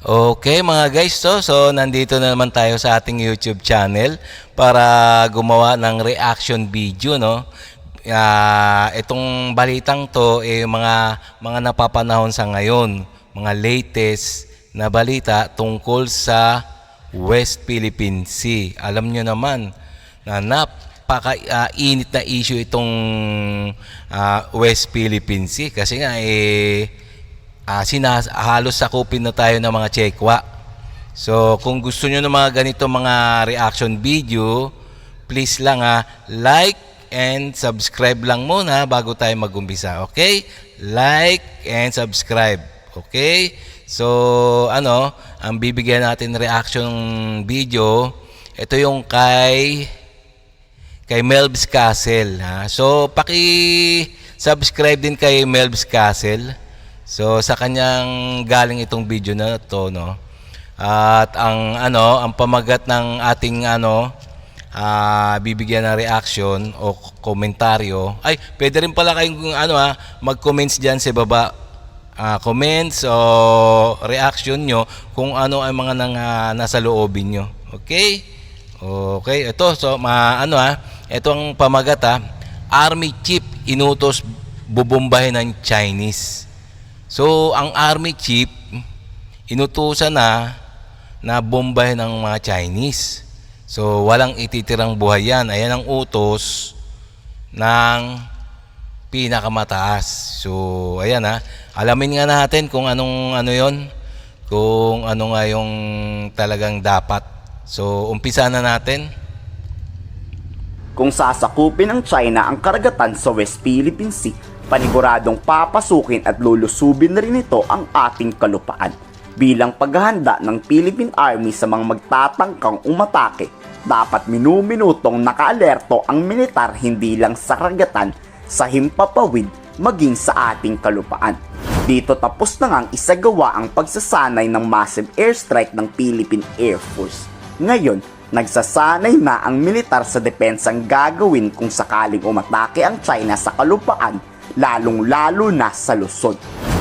Okay mga guys, so, so nandito na naman tayo sa ating YouTube channel para gumawa ng reaction video no. Ah, itong balitang to eh mga mga napapanahon sa ngayon, mga latest na balita tungkol sa West Philippine Sea. Alam nyo naman na napaka-init na issue itong ah, West Philippine Sea kasi nga eh ah sinas halos sakupin na tayo ng mga Chekwa. So, kung gusto nyo ng mga ganito mga reaction video, please lang ha, like and subscribe lang muna bago tayo mag-umpisa. Okay? Like and subscribe. Okay? So, ano, ang bibigyan natin reaction video, ito yung kay kay Melbs Castle. Ha? So, paki-subscribe din kay Melbs Castle. So, sa kanyang galing itong video na to, no? At ang ano, ang pamagat ng ating ano, ah, bibigyan ng reaction o komentaryo. Ay, pwede rin pala kayong ano ha, mag-comments diyan sa baba. Ah, comments o reaction nyo kung ano ang mga nang, ah, nasa loobin nyo. Okay? Okay, ito so ma ano ha, ito ang pamagat ha. Army chief inutos bubombahin ng Chinese. So, ang army chief inutusan na na bombahin ng mga Chinese. So, walang ititirang buhay yan. Ayan ang utos ng pinakamataas. So, ayan ha. Alamin nga natin kung anong ano yon kung ano nga yung talagang dapat. So, umpisa na natin. Kung sasakupin ng China ang karagatan sa West Philippine Sea, paniguradong papasukin at lulusubin rin ito ang ating kalupaan. Bilang paghahanda ng Philippine Army sa mga magtatangkang umatake, dapat minuminutong nakaalerto ang militar hindi lang sa karagatan, sa himpapawid, maging sa ating kalupaan. Dito tapos na ngang isagawa ang pagsasanay ng massive airstrike ng Philippine Air Force. Ngayon, nagsasanay na ang militar sa depensang gagawin kung sakaling umatake ang China sa kalupaan, lalong-lalo na sa Luzon.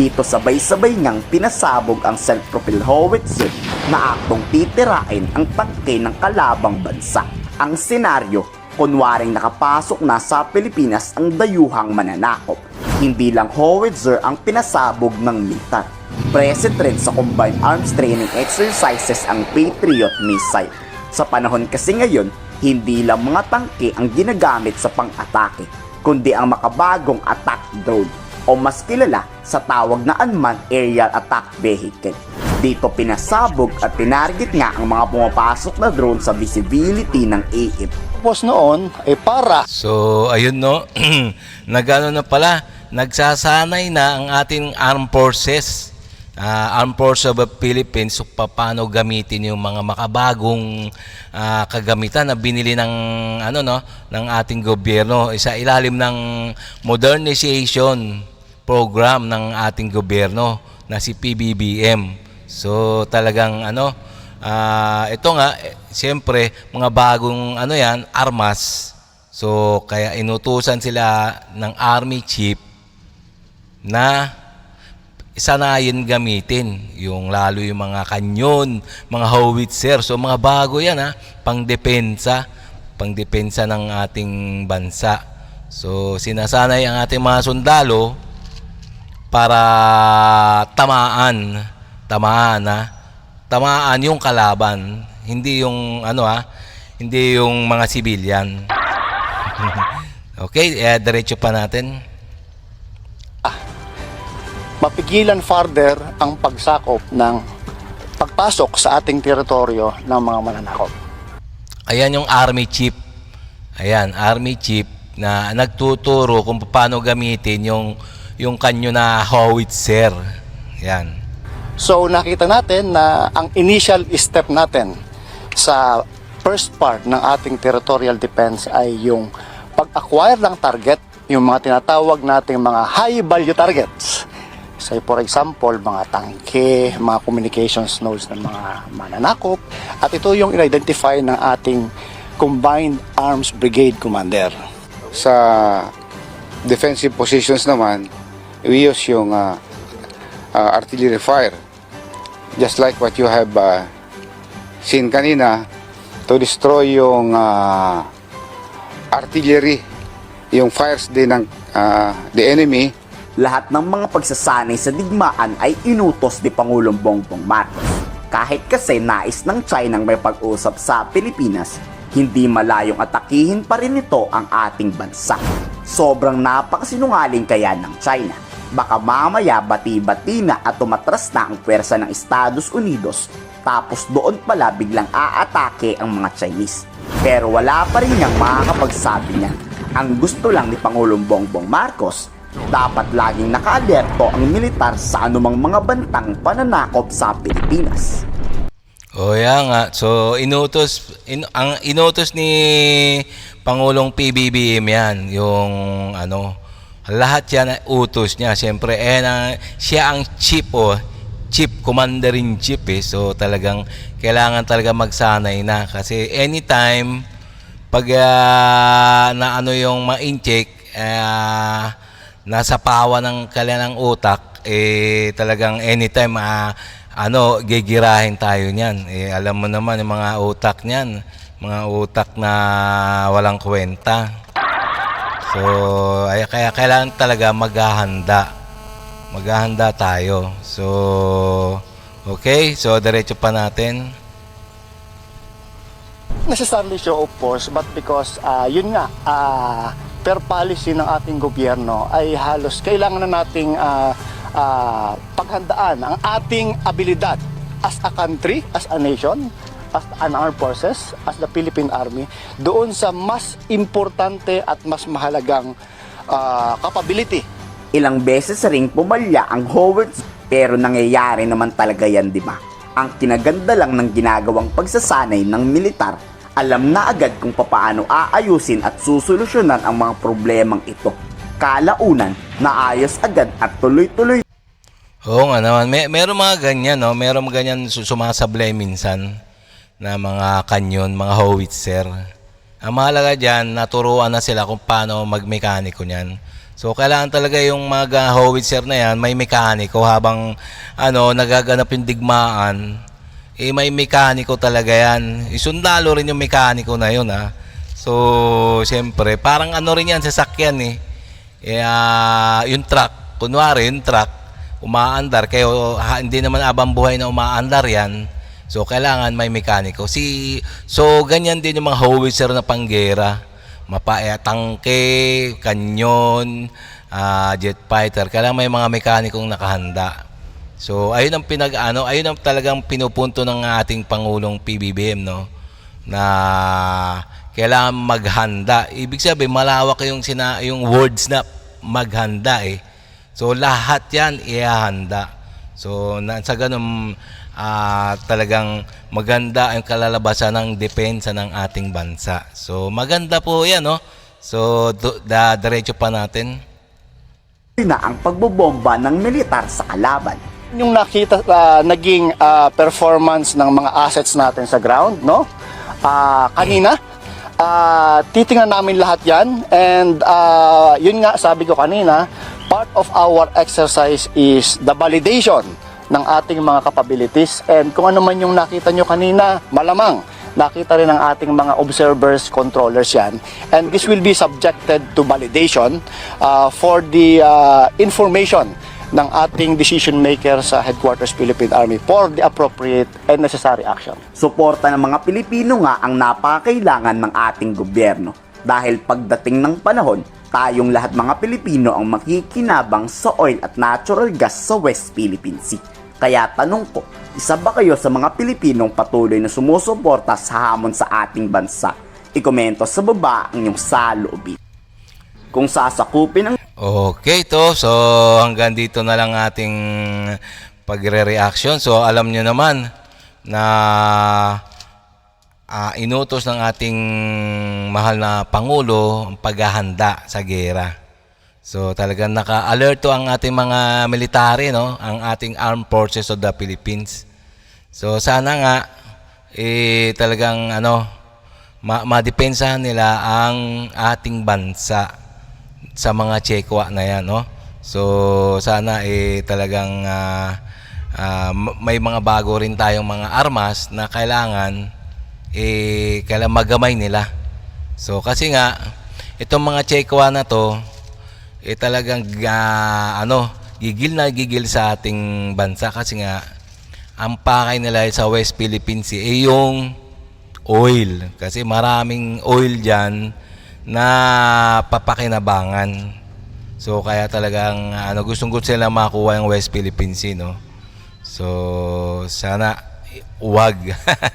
Dito sabay-sabay ngang pinasabog ang self-propelled howitzer na aktong titirain ang tangke ng kalabang bansa. Ang senaryo, kunwaring nakapasok na sa Pilipinas ang dayuhang mananakop. Hindi lang howitzer ang pinasabog ng militar. Present rin sa Combined Arms Training Exercises ang Patriot missile. Sa panahon kasi ngayon, hindi lang mga tangke ang ginagamit sa pang-atake, kundi ang makabagong attack drone o mas kilala sa tawag na unmanned aerial attack vehicle. Dito pinasabog at tinarget nga ang mga pumapasok na drone sa visibility ng AF. Tapos noon ay para So, ayun no, nagano na pala, nagsasanay na ang ating armed forces, ah, armed forces of the Philippines, so paano gamitin yung mga makabagong ah, kagamitan na binili ng ano no, ng ating gobyerno sa ilalim ng modernization program ng ating gobyerno na si PBBM. So, talagang ano, ah, ito nga, eh, siyempre, mga bagong ano yan, armas. So, kaya inutusan sila ng army chief na sanayin gamitin yung lalo yung mga kanyon, mga howitzer. So mga bago yan ha, pangdepensa, pangdepensa ng ating bansa. So sinasanay ang ating mga sundalo para tamaan, tamaan ha, tamaan yung kalaban, hindi yung ano ha, hindi yung mga sibilyan. okay, eh, diretso pa natin. Mapigilan farther ang pagsakop ng pagpasok sa ating teritoryo ng mga mananakop. Ayan yung army chief. Ayan, army chief na nagtuturo kung paano gamitin yung yung kanyo na howitzer. Yan. So nakita natin na ang initial step natin sa first part ng ating territorial defense ay yung pag-acquire ng target, yung mga tinatawag nating mga high value targets. Say for example, mga tangke, mga communications nodes ng mga mananakop. At ito yung in-identify ng ating Combined Arms Brigade Commander. sa defensive positions naman, we use yung ah, ah, artillery fire just like what you have uh, seen kanina, to destroy yung uh, artillery, yung fires din ng uh, the enemy, Lahat ng mga pagsasanay sa digmaan ay inutos ni Pangulong Bongbong Marcos. Kahit kasi nais ng China may pag-usap sa Pilipinas, hindi malayong atakihin pa rin ito ang ating bansa. Sobrang napakasinungaling kaya ng China. Baka mamaya bati-bati na at tumatras na ang pwersa ng Estados Unidos tapos doon pala biglang aatake ang mga Chinese. Pero wala pa rin niyang makakapagsabi niyan. Ang gusto lang ni Pangulong Bongbong Marcos, dapat laging nakaalerto ang militar sa anumang mga bantang pananakop sa Pilipinas. O yan nga. So inutos in, ang inutos ni Pangulong PBBM yan, yung ano, lahat yan ay utos niya. Siyempre, eh, na, siya ang chief o chief commander in chief eh. So talagang kailangan talaga magsanay na kasi anytime pag ah, na ano yung ma-incheck, ah, nasa pawa ng kanilang utak, eh talagang anytime ah, ano, gigirahin tayo niyan. Eh, alam mo naman yung mga utak niyan, mga utak na walang kwenta. So, ay, kaya kailangan talaga maghahanda. Maghahanda tayo. So, okay. So, diretso pa natin. necessarily show of force but because ah, yun nga ah, per policy ng ating gobyerno ay halos kailangan na nating ah, ah, paghandaan ang ating abilidad as a country, as a nation, as an armed forces, as the Philippine Army doon sa mas importante at mas mahalagang ah, capability Ilang beses ring pumalya ang Howard pero nangyayari naman talaga yan, di ba? Ang kinaganda lang ng ginagawang pagsasanay ng militar, alam na agad kung papaano aayusin at susolusyonan ang mga problemang ito. Kalaunan, naayos agad at tuloy-tuloy Oo nga naman. May, meron mga ganyan, no? Meron mga ganyan su- sumasablay minsan na mga kanyon, mga howitzer. Ang mahalaga dyan, naturuan na sila kung paano magmekaniko niyan. So, kailangan talaga yung mga howitzer na yan, may mekaniko habang ano, nagaganap yung digmaan. Eh, may mekaniko talaga yan. Isundalo rin yung mekaniko na yun, ha. So, siyempre, parang ano rin yan, sasakyan, eh. Eh, ah, yung truck, kunwari yung truck, umaandar, kayo ha, hindi naman abang buhay na umaandar yan. So, kailangan may mekaniko. Si, so, ganyan din yung mga howitzer na panggera. Mapaya, tangke, kanyon, ah, jet fighter. Kailangan may mga mekanikong nakahanda. So, ayun ang pinag ano, ayun ang talagang pinupunto ng ating pangulong PBBM no na kailangan maghanda. Ibig sabihin malawak yung sina yung words na maghanda eh. So lahat 'yan ihahanda. So na, sa ganun ah, talagang maganda ang kalalabasan ng depensa ng ating bansa. So maganda po 'yan no. So do, da, diretso pa natin. na ang pagbobomba ng militar sa kalaban. Yung nakita ah, naging ah, performance ng mga assets natin sa ground no Ah, kanina ah, titingnan namin lahat yan and ah, yun nga sabi ko kanina part of our exercise is the validation ng ating mga capabilities and kung ano man yung nakita nyo kanina malamang nakita rin ng ating mga observers, controllers yan. And this will be subjected to validation uh, for the uh, information ng ating decision maker sa Headquarters Philippine Army for the appropriate and necessary action. Suporta ng mga Pilipino nga ang napakailangan ng ating gobyerno dahil pagdating ng panahon, tayong lahat mga Pilipino ang makikinabang sa oil at natural gas sa West Philippine Sea. Kaya tanong ko, isa ba kayo sa mga Pilipinong patuloy na sumusuporta sa hamon sa ating bansa? Ikomento sa baba ang inyong saloobin. Kung sasakupin ang Okay to. So hanggang dito na lang ating pagre-reaction. So alam nyo naman na ah, inutos ng ating mahal na Pangulo ang paghahanda sa gera. So talagang naka-alerto ang ating mga military, no? ang ating Armed Forces of the Philippines. So sana nga eh talagang ano ma madepensahan nila ang ating bansa sa mga Chekwa na yan, no? So sana eh talagang ah, m- may mga bago rin tayong mga armas na kailangan eh kailangan magamay nila. So kasi nga itong mga Chekwa na to eh talagang ah, ano gigil na gigil sa ating bansa kasi nga ang pakay nila sa West Philippines Sea eh yung oil kasi maraming oil diyan na papakinabangan. So kaya talagang ano gustong gusto nila makuha yung West Philippine Sea no. So sana wag.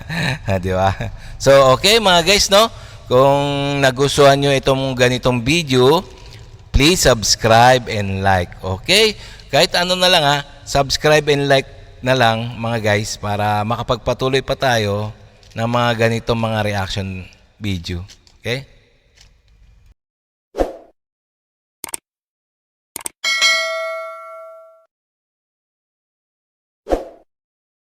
Di ba? So okay mga guys no. Kung nagustuhan nyo itong ganitong video, please subscribe and like. Okay? Kahit ano na lang ha, subscribe and like na lang mga guys para makapagpatuloy pa tayo ng mga ganitong mga reaction video. Okay?